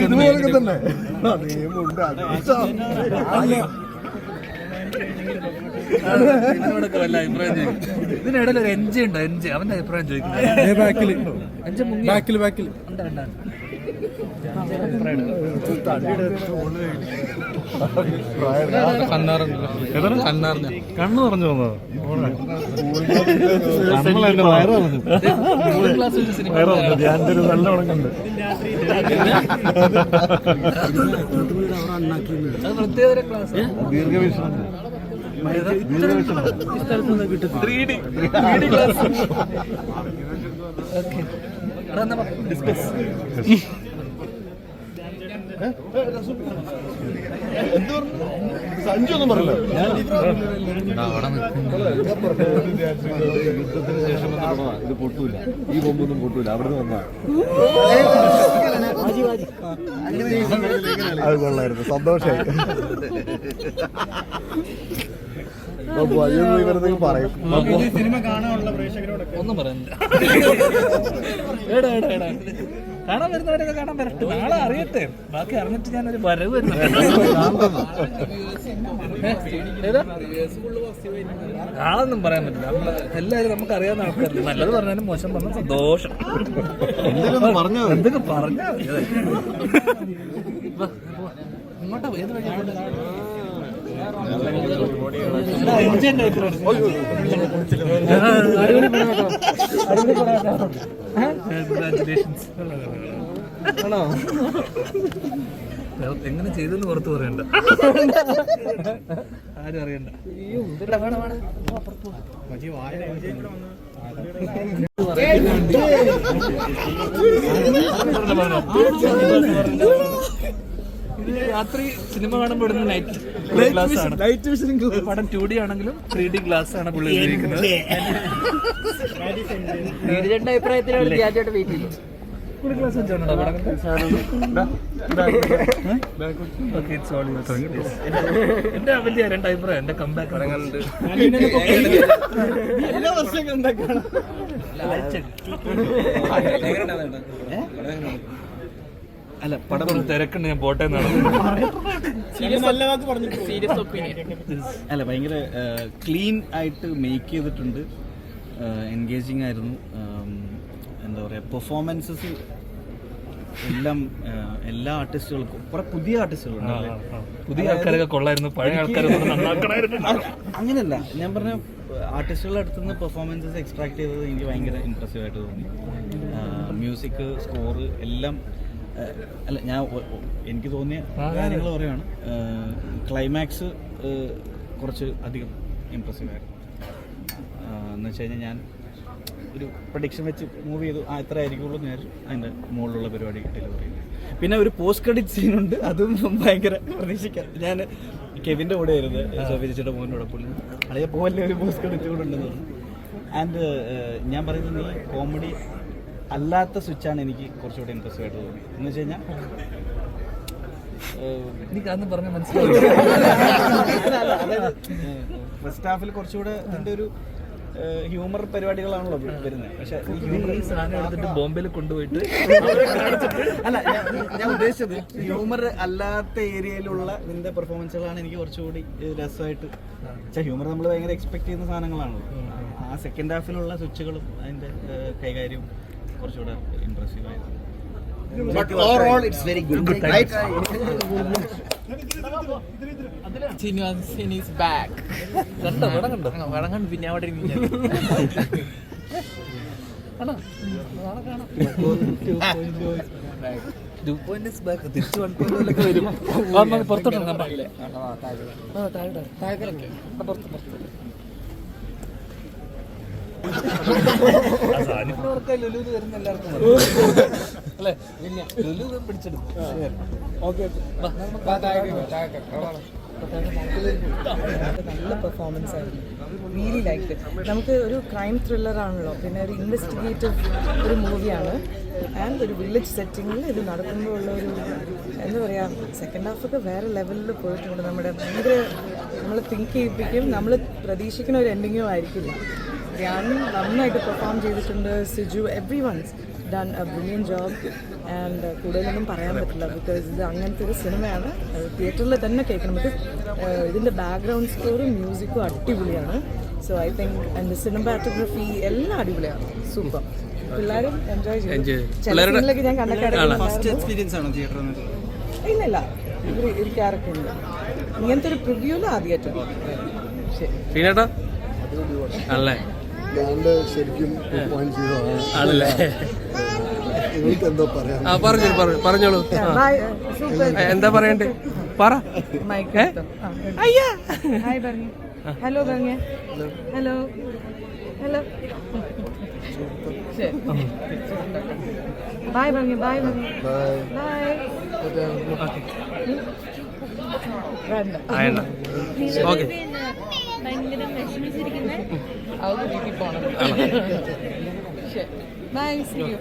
ഇതുപോലൊക്കെ തന്നെ നിയമമുണ്ട് അത് ഇതിനിടയിൽ ഒരു എൻജി ഉണ്ട് എൻജി. അവന്റെ അഭിപ്രായം ചോദിക്കുന്നത്. ബാക്കിൽ എൻജി മുങ്ങി ബാക്കിൽ ബാക്കിൽ ഉണ്ട്, ഉണ്ട്, ഉണ്ട്. കണ്ണാറിന് കണ്ണു പറഞ്ഞു വന്നത് പറഞ്ഞു ഒരു നല്ല ഉണക്കുണ്ട് ക്ലാസ് ദീർഘവീക്ഷണം. ഓക്കെ എടാ എന്നാ ഡിസ്കസ് സഞ്ജു ഒന്നും പറയല്ലോ യുദ്ധത്തിന് ശേഷം. ഇത് പൊട്ടൂല ഈ ബൊമ്പൊന്നും പൊട്ടൂല അവിടെ നിന്ന് വന്നാ അത് കൊള്ളായിരുന്നു സന്തോഷായി ഇവരൊക്കെ പറയും. അപ്പൊ ഒന്നും പറയുന്നില്ല എടാ എടാ എടാ. കാണാൻ വരുന്നവരൊക്കെ കാണാൻ വരട്ടെ. നാളെ അറിയട്ടെ. ബാക്കി അറിഞ്ഞിട്ട് ഞാനൊരു വരവ്? നാളൊന്നും പറയാൻ പറ്റില്ല. നമ്മൾ എല്ലാവരും നമുക്ക് അറിയാവുന്ന ആൾക്കാരല്ലേ. നല്ലത് പറഞ്ഞാലും മോശം പറഞ്ഞ സന്തോഷം. എന്തൊക്കെ പറഞ്ഞാ മതി. വാ, പോവാം. ഇങ്ങോട്ടാ ഏത് വഴിയാ ആണോ എങ്ങനെ ചെയ്തെന്ന് പുറത്ത് പറയണ്ട. ആരും അറിയണ്ട. എടാ, രാത്രി സിനിമ കാണുമ്പോൾ ഇടുന്ന നൈറ്റ് ഗ്ലാസ് ആണ്. ലൈറ്റ് വിഷൻ പടം ടു ഡി ആണെങ്കിലും ത്രീ ഡി ഗ്ലാസ് ആണ് പുള്ളി ഉപയോഗിക്കുന്നത്. നീരജന്റെ അഭിപ്രായത്തിലാണ് എന്റെ വലിയ രണ്ട് അഭിപ്രായം. എന്റെ കമ്പാക്ക് എല്ലാ വർഷം കണ്ടാക്കാണ് അല്ല പടം തിരക്കുണ്ട് ഞാൻ പോട്ടെ എന്നാണ് നല്ല വാക്ക് പറഞ്ഞു സീരിയസ് ഒപ്പീനിയൻ അല്ല ഭയങ്കര ക്ലീൻ ആയിട്ട് മേക്ക് ചെയ്തിട്ടുണ്ട്. എൻഗേജിങ് ആയിരുന്നു. എന്താ പറയുക പെർഫോമൻസസ് എല്ലാം എല്ലാ ആർട്ടിസ്റ്റുകൾക്കും കുറെ പുതിയ ആർട്ടിസ്റ്റുകളുണ്ട് പുതിയ ആൾക്കാരൊക്കെ കൊള്ളായിരുന്നു പഴയ ആൾക്കാരൊക്കെ നന്നാക്കണമായിരുന്നു അങ്ങനെയല്ല ഞാൻ പറഞ്ഞ ആർട്ടിസ്റ്റുകളുടെ അടുത്ത് നിന്ന് പെർഫോമൻസസ് എക്സ്ട്രാക്ട് ചെയ്തത് എനിക്ക് ഭയങ്കര ഇമ്പ്രസീവ് ആയിട്ട് തോന്നി. മ്യൂസിക് സ്കോറ് എല്ലാം അല്ല ഞാൻ എനിക്ക് തോന്നിയ കാര്യങ്ങൾ പറയുകയാണ് ക്ലൈമാക്സ് കുറച്ച് അധികം ഇമ്പ്രസീവ് ആയിരുന്നു. എന്ന് വെച്ച് കഴിഞ്ഞാൽ ഞാൻ ഒരു പ്രഡിക്ഷൻ വെച്ച് മൂവ് ചെയ്തു. ആ എത്ര ആയിരിക്കുള്ളൂ ഞാൻ അതിന്റെ മുകളിലുള്ള പരിപാടി ഡെലിവറി ചെയ്തു. പിന്നെ ഒരു പോസ്റ്റ് ക്രെഡിറ്റ് സീനുണ്ട് അതും ഭയങ്കര പ്രതീക്ഷിക്കാം. ഞാൻ കെവിന്റെ കൂടെ ആയിരുന്നു. സോഫിച്ചിയുടെ മോന്റെ കൂടെ പുള്ളി. അളിയ പോലെ ഒരു പോസ്റ്റ് ക്രെഡിറ്റ് കൂടെ ഉണ്ടെന്ന് ആൻഡ് ഞാൻ പറയുന്നത് ഈ കോമഡി അല്ലാത്ത സ്വിച്ചാണ് എനിക്ക് കുറച്ചുകൂടി ഇൻട്രസ്റ്റ് ആയിട്ട് തോന്നി. എന്ന് വെച്ച് കഴിഞ്ഞാൽ പറഞ്ഞ മനസ്സിലായി. ഫസ്റ്റ് ഹാഫിൽ കുറച്ചുകൂടെ ഇതിന്റെ ഒരു ഹ്യൂമർ പരിപാടികളാണല്ലോ വരുന്നത് പക്ഷെ ഈ സാധനം എടുത്തിട്ട് ബോംബെയിൽ കൊണ്ടുപോയിട്ട് അല്ല ഞാൻ- ഉദ്ദേശിച്ചത് ഹ്യൂമർ അല്ലാത്ത ഏരിയയിലുള്ള നിന്റെ പെർഫോമൻസുകളാണ് എനിക്ക് കുറച്ചുകൂടി രസമായിട്ട് പക്ഷെ ഹ്യൂമർ നമ്മൾ ഭയങ്കര എക്സ്പെക്ട് ചെയ്യുന്ന സാധനങ്ങളാണല്ലോ. ആ സെക്കൻഡ് ഹാഫിലുള്ള സ്വിച്ചുകളും അതിന്റെ കൈകാര്യവും കുറച്ചുകൂടെ ഇമ്പ്രസീവ് ആയിരുന്നു But overall, it's very good, right? പടം കണ്ടു പിന്നെ അവിടെ പോയിന്റ് തിരിച്ച് വൺ പോയിന്റിലൊക്കെ വരും വാ, നമുക്ക് പുറത്തോട്ട് ഇറങ്ങാം, വാ. ആ, താഴെ ഇടാം. ആ, പുറത്ത്, പുറത്ത്. ലുലുവിൽ വരുന്ന എല്ലാവർക്കും അല്ലേ? ലുലു പിടിച്ചെടുക്കും. നല്ല പെർഫോമൻസ് ആയിരുന്നു റിയലി ലൈക്ക് നമുക്ക് ഒരു ക്രൈം ത്രില്ലർ ആണല്ലോ. പിന്നെ ഒരു ഇൻവെസ്റ്റിഗേറ്റീവ് ഒരു മൂവിയാണ് ആൻഡ് ഒരു വില്ലേജ് സെറ്റിങ്ങിൽ ഇത് നടക്കുമ്പോൾ ഉള്ള ഒരു എന്താ പറയുക സെക്കൻഡ് ഹാഫൊക്കെ വേറെ ലെവലിൽ പോയിട്ടുണ്ട്. നമ്മുടെ ഭയങ്കര നമ്മൾ തിങ്ക് ചെയ്യിപ്പിക്കും. നമ്മൾ പ്രതീക്ഷിക്കുന്ന ഒരു എൻഡിങ്ങും ആയിരിക്കില്ല. ഞാൻ നന്നായിട്ട് പെർഫോം ചെയ്തിട്ടുണ്ട്. Siju everyone's done a brilliant job and കൂടുതലൊന്നും പറയാൻ പറ്റില്ല ബിക്കോസ് ഇത് അങ്ങനത്തെ ഒരു സിനിമയാണ്. തിയേറ്ററിൽ തന്നെ കേൾക്കണം. ബിക്കോസ് ഇതിന്റെ ബാക്ക്ഗ്രൗണ്ട് സ്കോറും മ്യൂസിക്കും അടിപൊളിയാണ്. So I think and cinematography എല്ലാം അടിപൊളിയാണ്. സൂപ്പർ പിള്ളേരും എൻജോയ് ചെയ്യും. ചില ഞാൻ കണ്ണക്കാട് എക്സ്പീരിയൻസ് ആണോ തിയേറ്ററിൽ ഇല്ല ഇല്ല ഇവർ ഇരിക്കാറൊക്കെ ഉണ്ട്. ഇങ്ങനത്തെ ഒരു പ്രിവ്യൂൽ ആദ്യമായിട്ടാണ് ശരി. ആണല്ലേ? ഞാണ്ട് ശരിക്കും ആണല്ലേ? ആ പറഞ്ഞോളൂ പറഞ്ഞു പറഞ്ഞോളൂ. എന്താ പറയണ്ടേ? പറ. മൈക്ക് ഹായ് പറഞ്ഞു ഹലോ ഹലോ ഹലോ ബായ് പറഞ്ഞു ബായ് പറഞ്ഞു ബായ് ഭയങ്കര വിഷമിച്ചിരിക്കുന്നത് അത് വീട്ടിൽ ശരി. Bye see you.